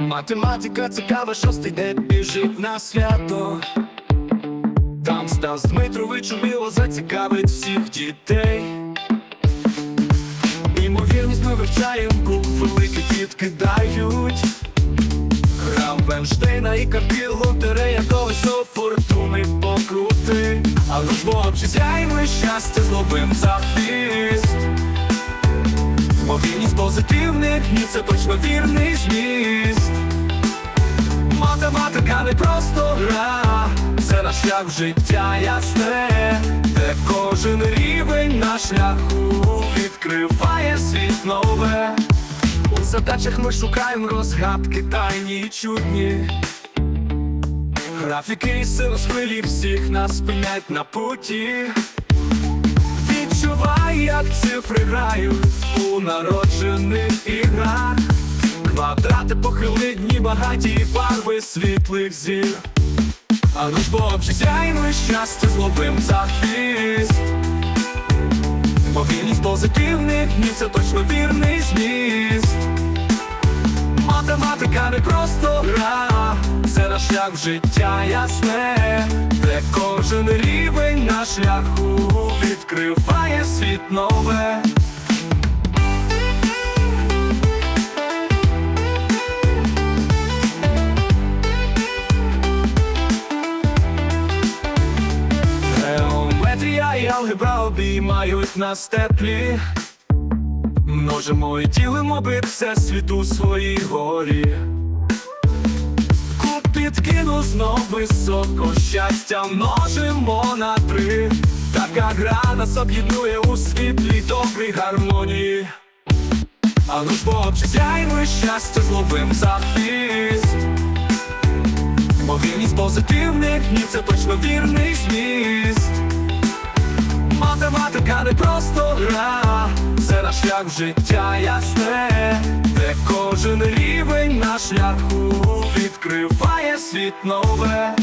Математика цікава, шостий день біжить на свято. Там Стас Дмитрович уміло зацікавить всіх дітей. Імовірність ми вивчаємо, куб великий підкидають. Храм Венштейна і картки лотерея колесо фортуни покрути. А розбор чи сяйме щастя зловим за хвіст. Мовільність позитивних ні, це точно вірний зміст. Математика не просто гра, це наш шлях життя ясне, де кожен рівень на шляху відкриває світ нове. У задачах ми шукаємо розгадки тайні й чудні. Графіки і силосхвилі всіх нас спинять на путі. Як цифри грають у народжених іграх. Квадрати похили дні багаті барви світлих зір. А ну ж бо сяйно щастя зловим за хвіст. Мобільність позитивних ні, це точно вірний зміст. Математика не просто гра, це шлях життя ясне, де кожен рівень на шляху відкриває світ нове. Алгебра обіймають нас теплі. Множимо і ділимо бит всесвіт у своїй горі. Підкину знов високо щастя множимо на три. Така гра нас об'єднує у світлій добрій гармонії. А ну ж бо сяймо щастя зловим за хвіст. Мовільність позитивних ні, це точно вірний зміст. Математика не просто гра, це наш шлях життя ясне, де кожен рівень на шляху відкриває світ нове.